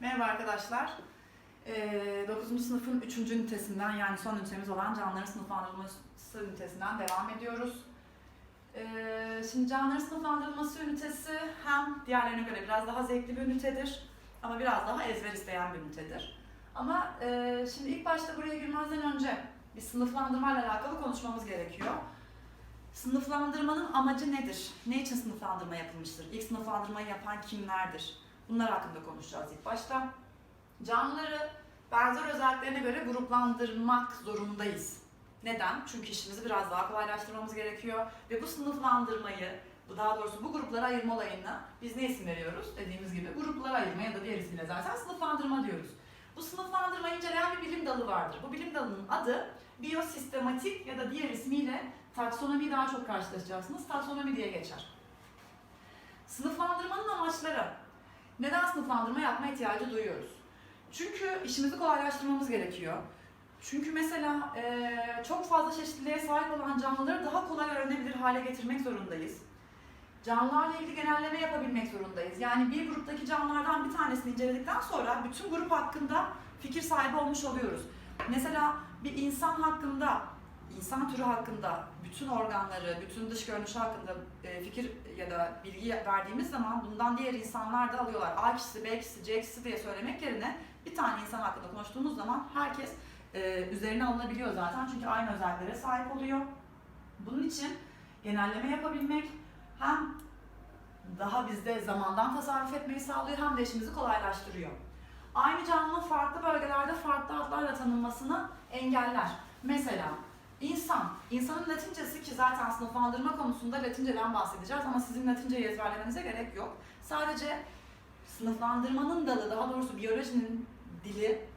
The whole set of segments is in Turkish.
Merhaba arkadaşlar. Ee, 9. sınıfın 3. ünitesinden yani son ünitemiz olan canlıların sınıflandırılması ünitesinden devam ediyoruz. Ee, şimdi canlıların sınıflandırılması ünitesi hem diğerlerine göre biraz daha zevkli bir ünitedir ama biraz daha ezber isteyen bir ünitedir. Ama e, şimdi ilk başta buraya girmezden önce bir sınıflandırma ile alakalı konuşmamız gerekiyor. Sınıflandırmanın amacı nedir? Ne için sınıflandırma yapılmıştır? İlk sınıflandırmayı yapan kimlerdir? Bunlar hakkında konuşacağız ilk başta. Canlıları benzer özelliklerine göre gruplandırmak zorundayız. Neden? Çünkü işimizi biraz daha kolaylaştırmamız gerekiyor ve bu sınıflandırmayı, bu daha doğrusu bu gruplara ayırma olayına biz ne isim veriyoruz? Dediğimiz gibi gruplara ayırma ya da diğer ismiyle zaten sınıflandırma diyoruz. Bu sınıflandırmayı inceleyen bir bilim dalı vardır. Bu bilim dalının adı biyosistematik ya da diğer ismiyle taksonomi daha çok karşılaşacaksınız. Taksonomi diye geçer. Sınıflandırmanın amaçları. Neden sınıflandırma yapma ihtiyacı duyuyoruz? Çünkü işimizi kolaylaştırmamız gerekiyor. Çünkü mesela eee, çok fazla çeşitliliğe sahip olan canlıları daha kolay öğrenebilir hale getirmek zorundayız. Canlılarla ilgili genelleme yapabilmek zorundayız. Yani bir gruptaki canlılardan bir tanesini inceledikten sonra bütün grup hakkında fikir sahibi olmuş oluyoruz. Mesela bir insan hakkında, insan türü hakkında bütün organları, bütün dış görünüşü hakkında e, fikir ya da bilgi verdiğimiz zaman bundan diğer insanlar da alıyorlar. A kişisi, B kişisi, C kişisi diye söylemek yerine bir tane insan hakkında konuştuğumuz zaman herkes e, üzerine alınabiliyor zaten çünkü aynı özelliklere sahip oluyor. Bunun için genelleme yapabilmek hem daha bizde zamandan tasarruf etmeyi sağlıyor hem de işimizi kolaylaştırıyor. Aynı canlının farklı bölgelerde farklı adlarla tanınmasını engeller. Mesela insan, insanın latincesi ki zaten sınıflandırma konusunda latinceden bahsedeceğiz ama sizin latinceyi ezberlemenize gerek yok. Sadece sınıflandırmanın dalı, daha doğrusu biyolojinin dili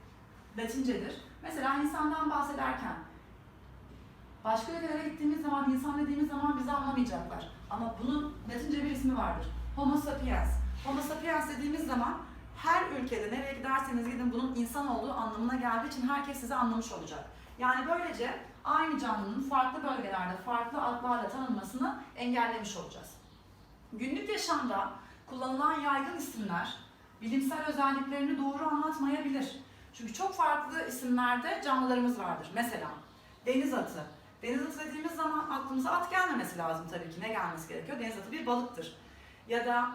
latincedir. Mesela insandan bahsederken başka ülkelere gittiğimiz zaman, insan dediğimiz zaman bizi anlamayacaklar. Ama bunun latince bir ismi vardır. Homo sapiens. Homo sapiens dediğimiz zaman her ülkede nereye giderseniz gidin bunun insan olduğu anlamına geldiği için herkes sizi anlamış olacak. Yani böylece aynı canlının farklı bölgelerde farklı adlarla tanınmasını engellemiş olacağız. Günlük yaşamda kullanılan yaygın isimler bilimsel özelliklerini doğru anlatmayabilir. Çünkü çok farklı isimlerde canlılarımız vardır. Mesela deniz atı. Deniz atı dediğimiz zaman aklımıza at gelmemesi lazım tabii ki. Ne gelmesi gerekiyor? Deniz atı bir balıktır. Ya da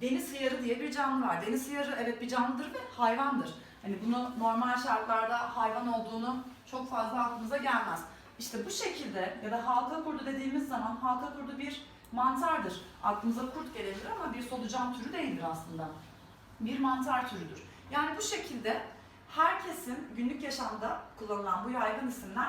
deniz hıyarı diye bir canlı var. Deniz hıyarı evet bir canlıdır ve hayvandır. Hani bunu normal şartlarda hayvan olduğunu çok fazla aklımıza gelmez. İşte bu şekilde ya da halka kurdu dediğimiz zaman halka kurdu bir mantardır. Aklımıza kurt gelebilir ama bir solucan türü değildir aslında. Bir mantar türüdür. Yani bu şekilde herkesin günlük yaşamda kullanılan bu yaygın isimler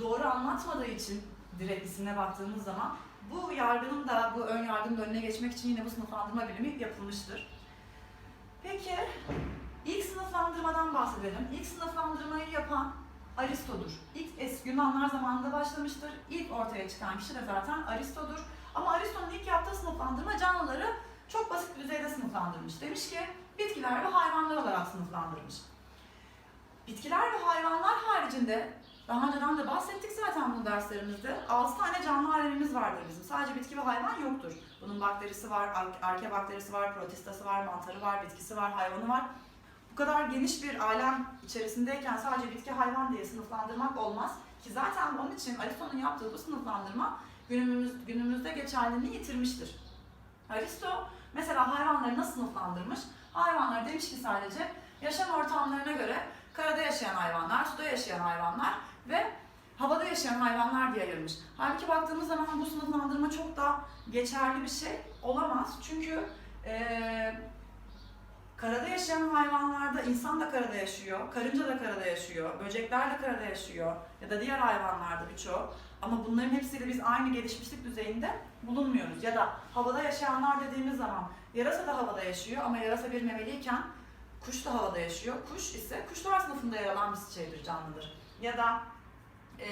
doğru anlatmadığı için direkt isimine baktığımız zaman bu yargının da bu ön yargının önüne geçmek için yine bu sınıflandırma bilimi yapılmıştır. Peki ilk sınıflandırmadan bahsedelim. İlk sınıflandırmayı yapan Aristo'dur. İlk eski Yunanlar zamanında başlamıştır. İlk ortaya çıkan kişi de zaten Aristo'dur. Ama Aristo'nun ilk yaptığı sınıflandırma canlıları çok basit bir düzeyde sınıflandırmış. Demiş ki bitkiler ve hayvanlar olarak sınıflandırmış. Bitkiler ve hayvanlar haricinde daha önceden de bahsettik zaten bu derslerimizde. 6 tane canlı alemimiz vardır bizim. Sadece bitki ve hayvan yoktur. Bunun bakterisi var, ar- arke bakterisi var, protistası var, mantarı var, bitkisi var, hayvanı var. Bu kadar geniş bir alem içerisindeyken sadece bitki hayvan diye sınıflandırmak olmaz. Ki zaten onun için Aristo'nun yaptığı bu sınıflandırma günümüz, günümüzde geçerliliğini yitirmiştir. Aristo mesela hayvanları nasıl sınıflandırmış? Hayvanlar demiş ki sadece yaşam ortamlarına göre karada yaşayan hayvanlar, suda yaşayan hayvanlar ve havada yaşayan hayvanlar diye ayırmış. Halbuki baktığımız zaman bu sınıflandırma çok da geçerli bir şey olamaz. Çünkü eee, karada yaşayan hayvanlarda insan da karada yaşıyor, karınca da karada yaşıyor, böcekler de karada yaşıyor ya da diğer hayvanlarda birçoğu. Ama bunların hepsiyle biz aynı gelişmişlik düzeyinde bulunmuyoruz. Ya da havada yaşayanlar dediğimiz zaman yarasa da havada yaşıyor ama yarasa bir memeliyken kuş da havada yaşıyor. Kuş ise kuşlar sınıfında yer alan bir şeydir, canlıdır. Ya da e,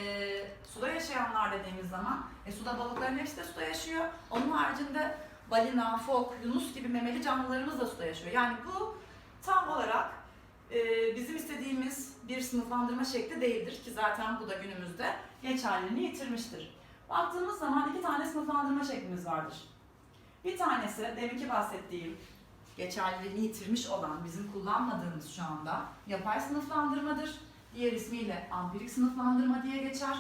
suda yaşayanlar dediğimiz zaman, e, suda balıkların hepsi de suda yaşıyor. Onun haricinde balina, fok, yunus gibi memeli canlılarımız da suda yaşıyor. Yani bu tam olarak e, bizim istediğimiz bir sınıflandırma şekli değildir ki zaten bu da günümüzde geçerliliğini yitirmiştir. Baktığımız zaman iki tane sınıflandırma şeklimiz vardır. Bir tanesi deminki bahsettiğim geçerliliğini yitirmiş olan, bizim kullanmadığımız şu anda yapay sınıflandırmadır. Diğer ismiyle ampirik sınıflandırma diye geçer.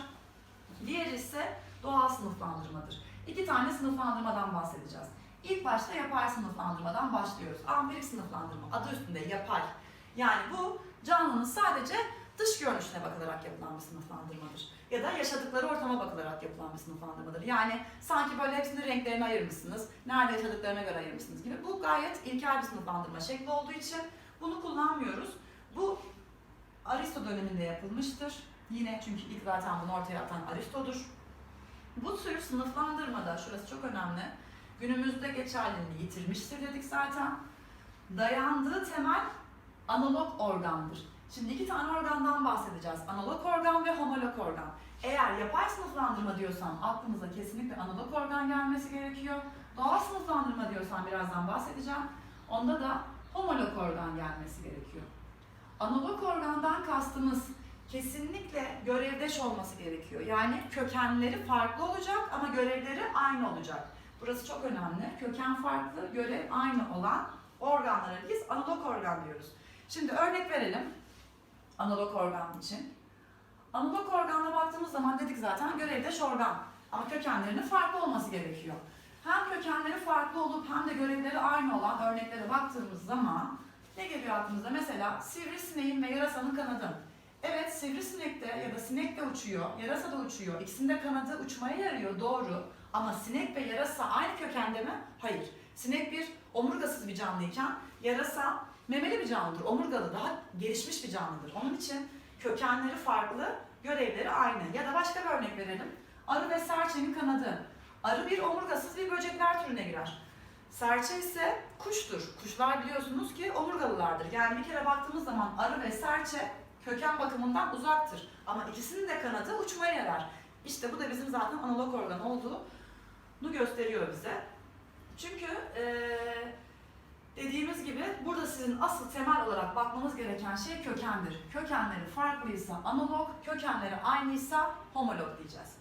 Diğeri ise doğal sınıflandırmadır. İki tane sınıflandırmadan bahsedeceğiz. İlk başta yapay sınıflandırmadan başlıyoruz. Ampirik sınıflandırma adı üstünde yapay. Yani bu canlının sadece dış görünüşüne bakılarak yapılan bir sınıflandırmadır. Ya da yaşadıkları ortama bakılarak yapılan bir sınıflandırmadır. Yani sanki böyle hepsini renklerine ayırmışsınız, nerede yaşadıklarına göre ayırmışsınız gibi. Bu gayet ilkel bir sınıflandırma şekli olduğu için bunu kullanmıyoruz. Bu Aristo döneminde yapılmıştır. Yine çünkü ilk zaten bunu ortaya atan Aristo'dur. Bu tür sınıflandırmada, şurası çok önemli, günümüzde geçerliliğini yitirmiştir dedik zaten. Dayandığı temel analog organdır. Şimdi iki tane organdan bahsedeceğiz. Analog organ ve homolog organ. Eğer yapay sınıflandırma diyorsam aklımıza kesinlikle analog organ gelmesi gerekiyor. Doğal sınıflandırma diyorsam birazdan bahsedeceğim. Onda da homolog organ gelmesi gerekiyor. Analog organdan kastımız kesinlikle görevdeş olması gerekiyor. Yani kökenleri farklı olacak ama görevleri aynı olacak. Burası çok önemli. Köken farklı, görev aynı olan organlara biz analog organ diyoruz. Şimdi örnek verelim analog organ için. Analog organla baktığımız zaman dedik zaten görevdeş organ. Ama kökenlerinin farklı olması gerekiyor. Hem kökenleri farklı olup hem de görevleri aynı olan örneklere baktığımız zaman ne geliyor aklımıza? Mesela sivrisineğin ve yarasanın kanadı. Evet sivrisinek de ya da sinek de uçuyor, yarasa da uçuyor. İkisinde kanadı uçmaya yarıyor doğru. Ama sinek ve yarasa aynı kökende mi? Hayır. Sinek bir omurgasız bir canlıyken yarasa memeli bir canlıdır. Omurgalı daha gelişmiş bir canlıdır. Onun için kökenleri farklı, görevleri aynı. Ya da başka bir örnek verelim. Arı ve serçenin kanadı. Arı bir omurgasız bir böcekler türüne girer. Serçe ise kuştur. Kuşlar biliyorsunuz ki omurgalılardır. Yani bir kere baktığımız zaman arı ve serçe köken bakımından uzaktır. Ama ikisinin de kanadı uçmaya yarar. İşte bu da bizim zaten analog organ olduğunu gösteriyor bize. Çünkü eee, dediğimiz gibi burada sizin asıl temel olarak bakmanız gereken şey kökendir. Kökenleri farklıysa analog, kökenleri aynıysa homolog diyeceğiz.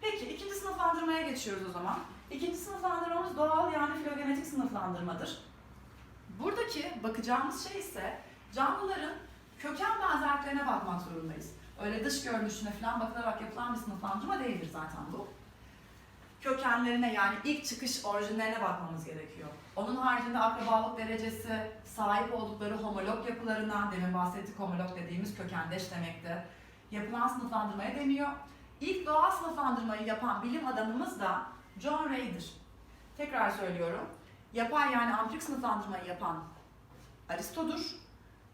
Peki ikinci sınıflandırmaya geçiyoruz o zaman. İkinci sınıflandırmamız doğal yani filogenetik sınıflandırmadır. Buradaki bakacağımız şey ise canlıların köken benzerliklerine bakmak zorundayız. Öyle dış görünüşüne falan bakılarak yapılan bir sınıflandırma değildir zaten bu. Kökenlerine yani ilk çıkış orijinlerine bakmamız gerekiyor. Onun haricinde akrabalık derecesi, sahip oldukları homolog yapılarına, demin bahsettik homolog dediğimiz kökendeş demekti. Yapılan sınıflandırmaya deniyor. İlk doğal sınıflandırmayı yapan bilim adamımız da John Ray'dir. Tekrar söylüyorum. Yapay yani ampirik sınıflandırmayı yapan Aristo'dur.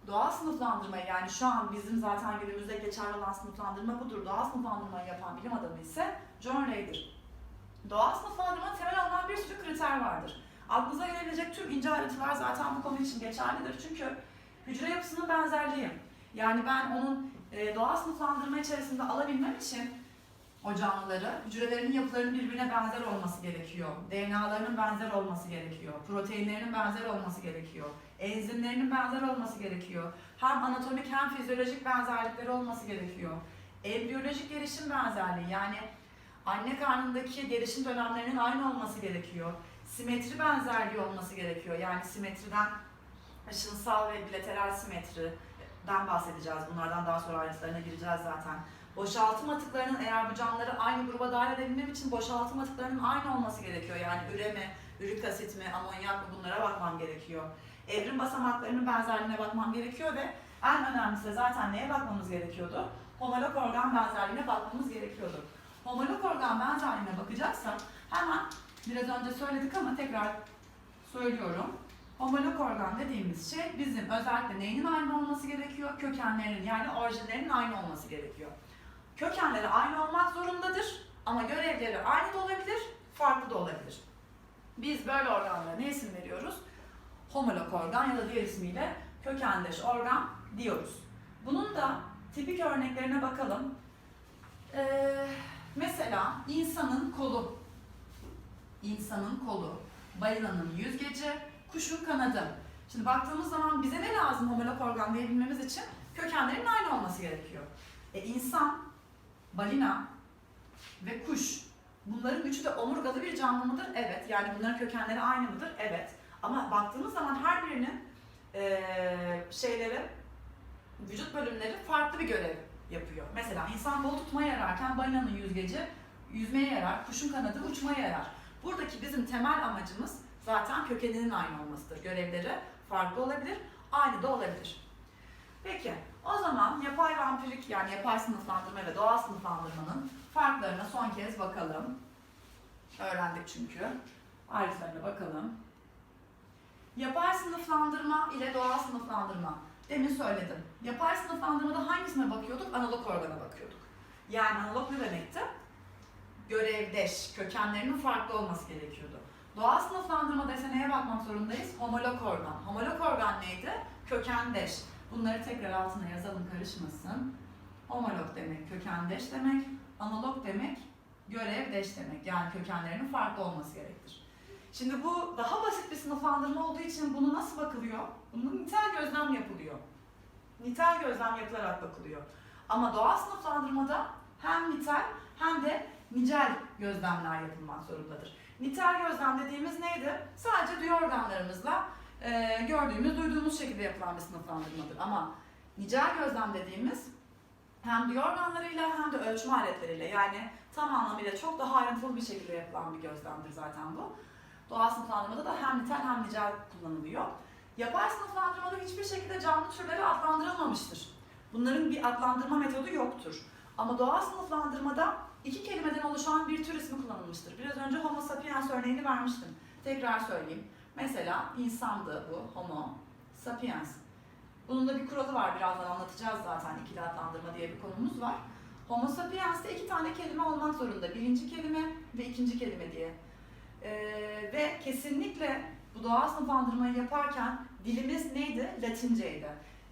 Doğal sınıflandırmayı yani şu an bizim zaten günümüzde geçerli olan sınıflandırma budur. Doğal sınıflandırmayı yapan bilim adamı ise John Ray'dir. Doğal sınıflandırma temel alınan bir sürü kriter vardır. Aklınıza gelebilecek tüm ince ayrıntılar zaten bu konu için geçerlidir. Çünkü hücre yapısının benzerliği. Yani ben onun e, doğal sınıflandırma içerisinde alabilmem için o canlıları, hücrelerinin yapılarının birbirine benzer olması gerekiyor. DNA'larının benzer olması gerekiyor. Proteinlerinin benzer olması gerekiyor. Enzimlerinin benzer olması gerekiyor. Hem anatomik hem fizyolojik benzerlikleri olması gerekiyor. Embriyolojik gelişim benzerliği yani anne karnındaki gelişim dönemlerinin aynı olması gerekiyor. Simetri benzerliği olması gerekiyor. Yani simetriden ışınsal ve bilateral simetriden bahsedeceğiz. Bunlardan daha sonra ayrıntılarına gireceğiz zaten. Boşaltım atıklarının eğer bu canlıları aynı gruba dahil edebilmem için boşaltım atıklarının aynı olması gerekiyor. Yani üre mi, ürik asit mi, amonyak mı bunlara bakmam gerekiyor. Evrim basamaklarının benzerliğine bakmam gerekiyor ve en önemlisi de zaten neye bakmamız gerekiyordu? Homolog organ benzerliğine bakmamız gerekiyordu. Homolog organ benzerliğine bakacaksam hemen biraz önce söyledik ama tekrar söylüyorum. Homolog organ dediğimiz şey bizim özellikle neyinin aynı olması gerekiyor? Kökenlerinin yani orijinlerinin aynı olması gerekiyor. Kökenleri aynı olmak zorundadır ama görevleri aynı da olabilir, farklı da olabilir. Biz böyle organlara ne isim veriyoruz? Homolog organ ya da diğer ismiyle kökendeş organ diyoruz. Bunun da tipik örneklerine bakalım. Ee, mesela insanın kolu, insanın kolu, balinanın yüzgeci, kuşun kanadı. Şimdi baktığımız zaman bize ne lazım homolog organ diyebilmemiz için? Kökenlerin aynı olması gerekiyor. E insan, balina ve kuş bunların üçü de omurgalı bir canlı mıdır? Evet. Yani bunların kökenleri aynı mıdır? Evet. Ama baktığımız zaman her birinin eee şeyleri, vücut bölümleri farklı bir görev yapıyor. Mesela insan balık tutmaya yararken balinanın yüzgeci yüzmeye yarar, kuşun kanadı uçmaya yarar. Buradaki bizim temel amacımız zaten kökeninin aynı olmasıdır. Görevleri farklı olabilir, aynı da olabilir. Peki, o zaman yapay ve ampirik yani yapay sınıflandırma ve doğal sınıflandırmanın farklarına son kez bakalım. Öğrendik çünkü. Ayrıntılarına bakalım. Yapay sınıflandırma ile doğal sınıflandırma. Demin söyledim. Yapay sınıflandırmada hangisine bakıyorduk? Analog organa bakıyorduk. Yani analog ne demekti? Görevdeş, kökenlerinin farklı olması gerekiyordu. Doğal sınıflandırmada ise neye bakmak zorundayız? Homolog organ. Homolog organ neydi? Kökendeş. Bunları tekrar altına yazalım karışmasın. Homolog demek kökendeş demek, analog demek görevdeş demek. Yani kökenlerinin farklı olması gerektir. Şimdi bu daha basit bir sınıflandırma olduğu için bunu nasıl bakılıyor? Bunun nitel gözlem yapılıyor. Nitel gözlem yapılarak bakılıyor. Ama doğal sınıflandırmada hem nitel hem de nicel gözlemler yapılmak zorundadır. Nitel gözlem dediğimiz neydi? Sadece duyu organlarımızla e, gördüğümüz, duyduğumuz şekilde yapılan bir sınıflandırmadır. Ama nicel gözlem dediğimiz hem duyu organlarıyla hem de ölçme aletleriyle yani tam anlamıyla çok daha ayrıntılı bir şekilde yapılan bir gözlemdir zaten bu. Doğal sınıflandırmada da hem nitel hem nicel kullanılıyor. Yapay sınıflandırmada hiçbir şekilde canlı türleri adlandırılmamıştır. Bunların bir adlandırma metodu yoktur. Ama doğal sınıflandırmada iki kelimeden oluşan bir tür ismi kullanılmıştır. Biraz önce Homo sapiens örneğini vermiştim. Tekrar söyleyeyim. Mesela insandı bu Homo sapiens. Bunun da bir kuralı var. Birazdan anlatacağız zaten. İkili adlandırma diye bir konumuz var. Homo sapiens'te iki tane kelime olmak zorunda. Birinci kelime ve ikinci kelime diye. Ee, ve kesinlikle bu doğal sınıflandırmayı yaparken dilimiz neydi? Latinceydi.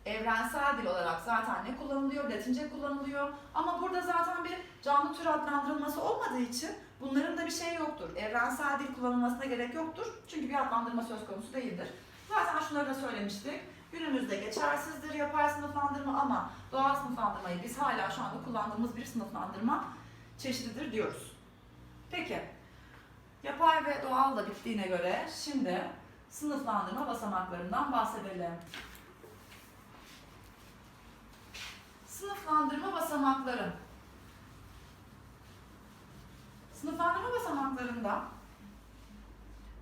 Evrensel dil olarak zaten ne kullanılıyor? Latince kullanılıyor. Ama burada zaten bir canlı tür adlandırılması olmadığı için bunların da bir şey yoktur. Evrensel dil kullanılmasına gerek yoktur. Çünkü bir adlandırma söz konusu değildir. Zaten şunları da söylemiştik. Günümüzde geçersizdir yapay sınıflandırma ama doğal sınıflandırmayı biz hala şu anda kullandığımız bir sınıflandırma çeşididir diyoruz. Peki, yapay ve doğal da bittiğine göre şimdi sınıflandırma basamaklarından bahsedelim. Sınıflandırma basamakları. Sınıflandırma basamaklarında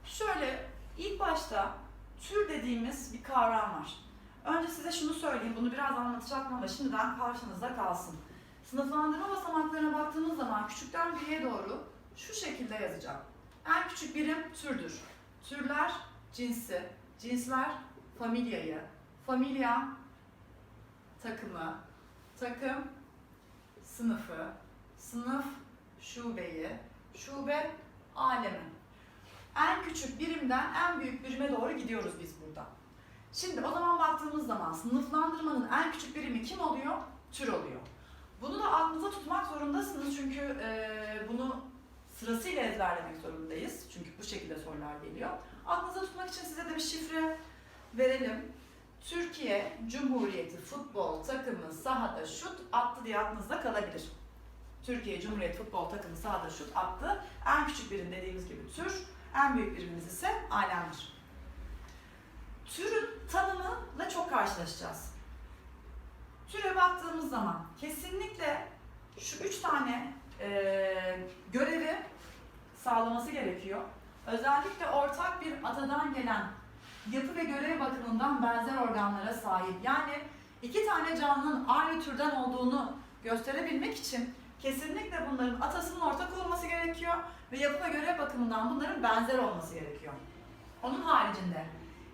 şöyle ilk başta tür dediğimiz bir kavram var. Önce size şunu söyleyeyim, bunu biraz anlatacaktım ama şimdiden karşınızda kalsın. Sınıflandırma basamaklarına baktığımız zaman küçükten büyüğe doğru şu şekilde yazacağım. En küçük birim türdür. Türler cinsi, cinsler familyayı, familya takımı, takım sınıfı, sınıf şubeyi, şube alemi. En küçük birimden en büyük birime doğru gidiyoruz biz burada. Şimdi o zaman baktığımız zaman sınıflandırmanın en küçük birimi kim oluyor? Tür oluyor. Bunu da aklınıza tutmak zorundasınız çünkü e, bunu sırasıyla ezberlemek zorundayız. Çünkü bu şekilde sorular geliyor. Aklınıza tutmak için size de bir şifre verelim. Türkiye Cumhuriyeti futbol takımı sahada şut attı diye aklınızda kalabilir. Türkiye Cumhuriyeti futbol takımı sahada şut attı. En küçük birim dediğimiz gibi tür, en büyük birimimiz ise alemdir. Türün tanımıyla çok karşılaşacağız. Türe baktığımız zaman kesinlikle şu üç tane e, görevi sağlaması gerekiyor. Özellikle ortak bir atadan gelen yapı ve görev bakımından benzer organlara sahip. Yani iki tane canlının aynı türden olduğunu gösterebilmek için kesinlikle bunların atasının ortak olması gerekiyor ve yapı ve görev bakımından bunların benzer olması gerekiyor. Onun haricinde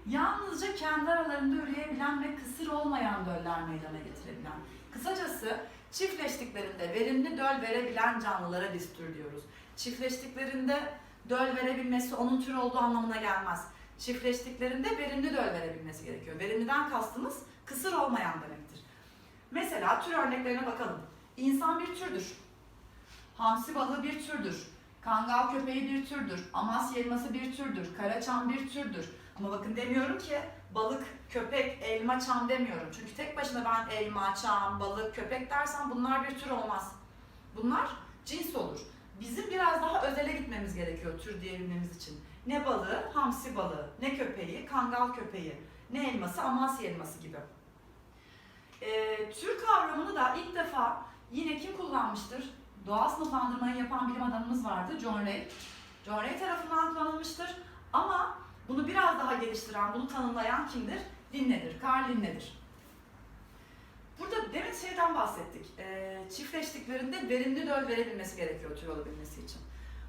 yalnızca kendi aralarında üreyebilen ve kısır olmayan döller meydana getirebilen, kısacası çiftleştiklerinde verimli döl verebilen canlılara biz tür diyoruz. Çiftleştiklerinde döl verebilmesi onun tür olduğu anlamına gelmez. Çiftleştiklerinde verimli döl verebilmesi gerekiyor. Verimliden kastımız kısır olmayan demektir. Mesela tür örneklerine bakalım. İnsan bir türdür. Hamsi balığı bir türdür. Kangal köpeği bir türdür. Amasya elması bir türdür. Karaçam bir türdür. Ama bakın demiyorum ki balık, köpek, elma, çam demiyorum. Çünkü tek başına ben elma, çam, balık, köpek dersem bunlar bir tür olmaz. Bunlar cins olur. Bizim biraz daha özele gitmemiz gerekiyor tür diyebilmemiz için. Ne balığı, hamsi balığı, ne köpeği, kangal köpeği, ne elması, amasya elması gibi. Ee, tür kavramını da ilk defa yine kim kullanmıştır? Doğal sınıflandırmayı yapan bilim adamımız vardı, John Ray. John Ray tarafından kullanılmıştır. Ama bunu biraz daha geliştiren, bunu tanımlayan kimdir? Linne'dir, Carl Linne'dir. Burada demin şeyden bahsettik. Ee, çiftleştiklerinde verimli döl verebilmesi gerekiyor tür olabilmesi için.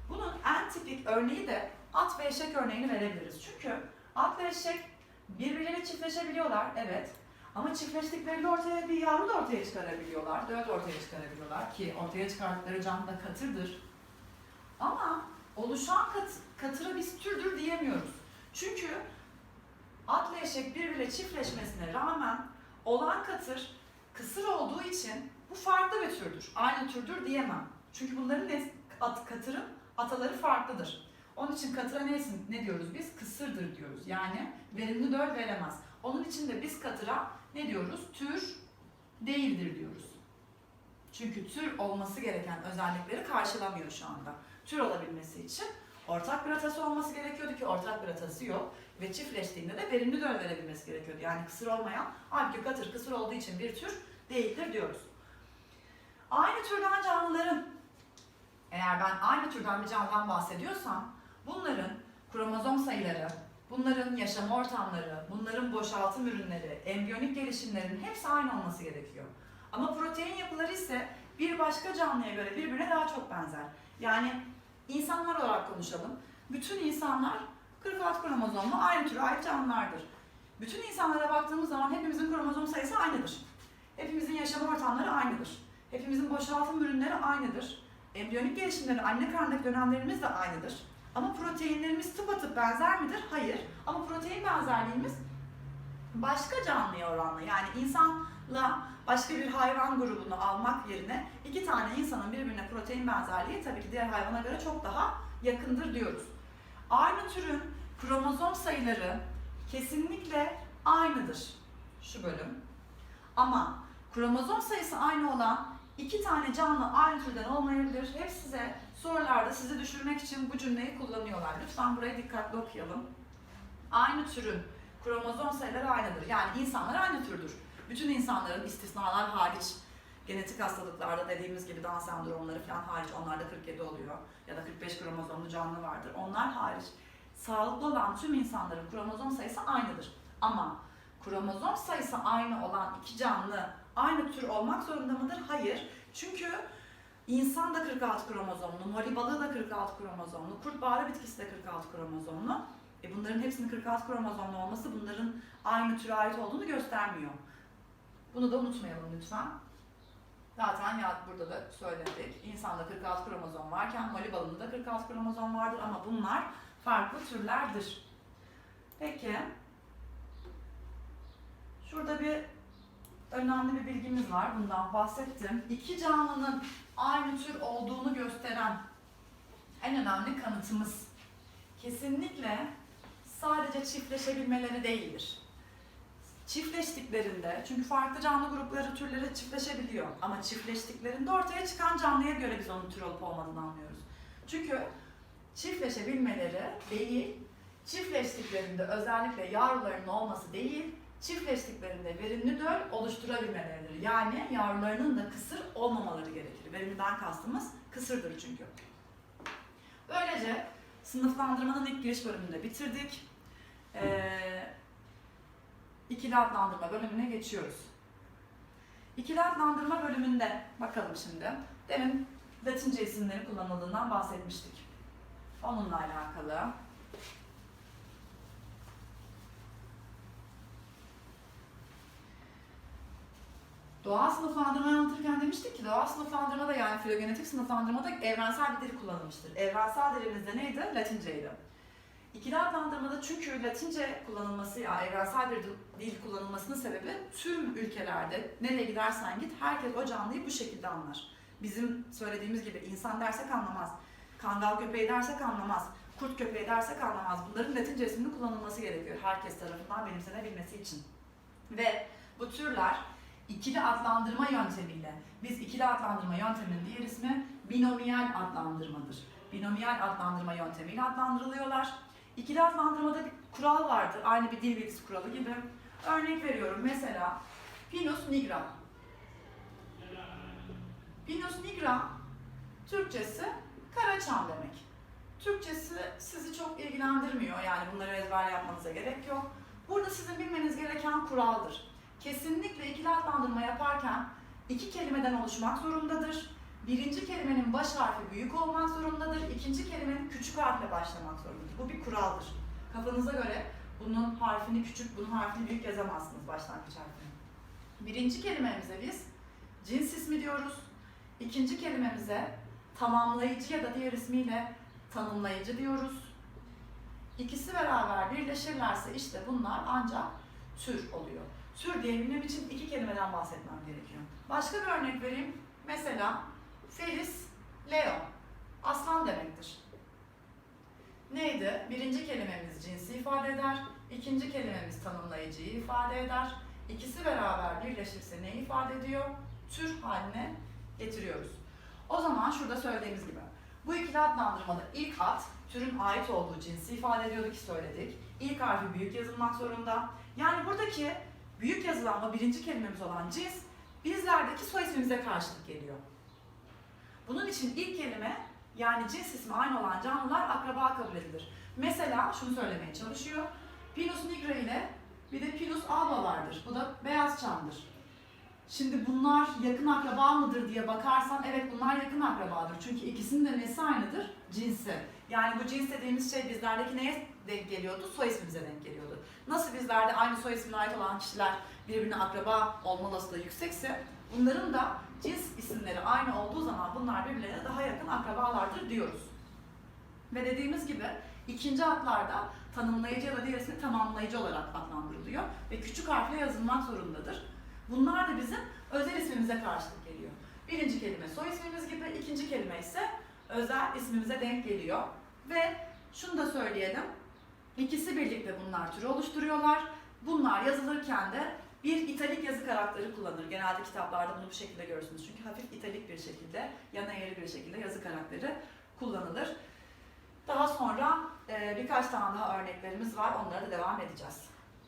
Bunun en tipik örneği de at ve eşek örneğini verebiliriz. Çünkü at ve eşek birbirleriyle çiftleşebiliyorlar, evet. Ama çiftleştiklerinde ortaya bir yavru da ortaya çıkarabiliyorlar, de ortaya çıkarabiliyorlar ki ortaya çıkardıkları can da katırdır. Ama oluşan kat, katıra biz türdür diyemiyoruz. Çünkü atla eşek birbiriyle çiftleşmesine rağmen olan katır kısır olduğu için bu farklı bir türdür. Aynı türdür diyemem. Çünkü bunların ne, at, katırın ataları farklıdır. Onun için katıra ne, ne diyoruz biz? Kısırdır diyoruz. Yani verimli döl veremez. Onun için de biz katıra ne diyoruz? Tür değildir diyoruz. Çünkü tür olması gereken özellikleri karşılamıyor şu anda. Tür olabilmesi için ortak bir atası olması gerekiyordu ki ortak bir atası yok. Ve çiftleştiğinde de verimli döl verebilmesi gerekiyordu. Yani kısır olmayan, halbuki katır kısır olduğu için bir tür değildir diyoruz. Aynı türden canlıların, eğer ben aynı türden bir canlıdan bahsediyorsam, bunların kromozom sayıları, bunların yaşam ortamları, bunların boşaltım ürünleri, embriyonik gelişimlerin hepsi aynı olması gerekiyor. Ama protein yapıları ise bir başka canlıya göre birbirine daha çok benzer. Yani insanlar olarak konuşalım. Bütün insanlar 46 kromozomlu aynı türe ait canlılardır. Bütün insanlara baktığımız zaman hepimizin kromozom sayısı aynıdır. Hepimizin yaşam ortamları aynıdır. Hepimizin boşaltım ürünleri aynıdır. Embriyonik gelişimleri, anne karnındaki dönemlerimiz de aynıdır. Ama proteinlerimiz tıpatıp benzer midir? Hayır. Ama protein benzerliğimiz başka canlıya oranla yani insanla başka bir hayvan grubunu almak yerine iki tane insanın birbirine protein benzerliği tabii ki diğer hayvana göre çok daha yakındır diyoruz. Aynı türün kromozom sayıları kesinlikle aynıdır şu bölüm. Ama kromozom sayısı aynı olan iki tane canlı aynı türden olmayabilir. Hep size sorularda sizi düşürmek için bu cümleyi kullanıyorlar. Lütfen burayı dikkatli okuyalım. Aynı türün kromozom sayıları aynıdır. Yani insanlar aynı türdür. Bütün insanların istisnalar hariç genetik hastalıklarda dediğimiz gibi Down sendromları falan hariç onlarda 47 oluyor ya da 45 kromozomlu canlı vardır. Onlar hariç sağlıklı olan tüm insanların kromozom sayısı aynıdır. Ama kromozom sayısı aynı olan iki canlı aynı tür olmak zorunda mıdır? Hayır. Çünkü insan da 46 kromozomlu, mori balığı da 46 kromozomlu, kurt bağrı bitkisi de 46 kromozomlu. E bunların hepsinin 46 kromozomlu olması bunların aynı türe ait olduğunu göstermiyor. Bunu da unutmayalım lütfen. Zaten ya burada da söyledik. İnsanda 46 kromozom varken moli balığında da 46 kromozom vardır ama bunlar farklı türlerdir. Peki. Şurada bir önemli bir bilgimiz var. Bundan bahsettim. İki canlının aynı tür olduğunu gösteren en önemli kanıtımız kesinlikle sadece çiftleşebilmeleri değildir. Çiftleştiklerinde, çünkü farklı canlı grupları, türleri çiftleşebiliyor. Ama çiftleştiklerinde ortaya çıkan canlıya göre biz onun tür olup olmadığını anlıyoruz. Çünkü çiftleşebilmeleri değil, çiftleştiklerinde özellikle yavrularının olması değil, çiftleştiklerinde verimli döl oluşturabilmeleridir. Yani yavrularının da kısır olmamaları gerekir. Verimliden kastımız kısırdır çünkü. Böylece sınıflandırmanın ilk giriş bölümünde bitirdik. Ee, ikili adlandırma bölümüne geçiyoruz. İkili adlandırma bölümünde bakalım şimdi. Demin Latince isimlerin kullanıldığından bahsetmiştik. Onunla alakalı. Doğal sınıflandırma anlatırken demiştik ki doğal sınıflandırmada yani filogenetik sınıflandırmada evrensel bir dil kullanılmıştır. Evrensel dilimizde neydi? Latinceydi. İkili adlandırmada çünkü Latince kullanılması ya evrensel bir dil kullanılmasının sebebi tüm ülkelerde nereye gidersen git herkes o canlıyı bu şekilde anlar. Bizim söylediğimiz gibi insan dersek anlamaz. Kangal köpeği dersek anlamaz. Kurt köpeği dersek anlamaz. Bunların Latince isminin kullanılması gerekiyor herkes tarafından benimsenebilmesi için. Ve bu türler ikili adlandırma yöntemiyle, biz ikili adlandırma yönteminin diğer ismi binomiyal adlandırmadır. Binomiyal adlandırma yöntemiyle adlandırılıyorlar. İkili adlandırmada bir kural vardır. Aynı bir dil bilgisi kuralı gibi. Örnek veriyorum mesela Pinus nigra. Pinus nigra Türkçesi karaçam demek. Türkçesi sizi çok ilgilendirmiyor yani bunları ezber yapmanıza gerek yok. Burada sizin bilmeniz gereken kuraldır. Kesinlikle ikili adlandırma yaparken iki kelimeden oluşmak zorundadır. Birinci kelimenin baş harfi büyük olmak zorundadır. İkinci kelimenin küçük harfle başlamak zorundadır. Bu bir kuraldır. Kafanıza göre bunun harfini küçük, bunun harfini büyük yazamazsınız başlangıç harfini. Birinci kelimemize biz cins ismi diyoruz. İkinci kelimemize tamamlayıcı ya da diğer ismiyle tanımlayıcı diyoruz. İkisi beraber birleşirlerse işte bunlar ancak tür oluyor. Tür diyebilmem için iki kelimeden bahsetmem gerekiyor. Başka bir örnek vereyim. Mesela Felis, Leo. Aslan demektir. Neydi? Birinci kelimemiz cinsi ifade eder. ikinci kelimemiz tanımlayıcıyı ifade eder. İkisi beraber birleşirse ne ifade ediyor? Tür haline getiriyoruz. O zaman şurada söylediğimiz gibi. Bu ikili adlandırmada ilk ad, türün ait olduğu cinsi ifade ediyordu ki söyledik. İlk harfi büyük yazılmak zorunda. Yani buradaki büyük yazılan o birinci kelimemiz olan cins, bizlerdeki soy ismimize karşılık geliyor. Bunun için ilk kelime yani cins ismi aynı olan canlılar akraba kabul edilir. Mesela şunu söylemeye çalışıyor. Pinus nigra ile bir de Pinus alba vardır. Bu da beyaz çamdır. Şimdi bunlar yakın akraba mıdır diye bakarsan evet bunlar yakın akrabadır. Çünkü ikisinin de nesi aynıdır? Cinsi. Yani bu cins dediğimiz şey bizlerdeki neye denk geliyordu? Soy ismimize denk geliyordu. Nasıl bizlerde aynı soy ismine ait olan kişiler birbirine akraba olma olasılığı yüksekse bunların da cins isimleri aynı olduğu zaman bunlar birbirlerine daha yakın akrabalardır diyoruz. Ve dediğimiz gibi ikinci adlarda tanımlayıcı ya da diğer tamamlayıcı olarak adlandırılıyor ve küçük harfle yazılmak zorundadır. Bunlar da bizim özel ismimize karşılık geliyor. Birinci kelime soy ismimiz gibi, ikinci kelime ise özel ismimize denk geliyor. Ve şunu da söyleyelim, ikisi birlikte bunlar türü oluşturuyorlar. Bunlar yazılırken de bir italik yazı karakteri kullanılır. Genelde kitaplarda bunu bu şekilde görürsünüz. Çünkü hafif italik bir şekilde, yana eğri bir şekilde yazı karakteri kullanılır. Daha sonra e, birkaç tane daha örneklerimiz var. Onlara da devam edeceğiz.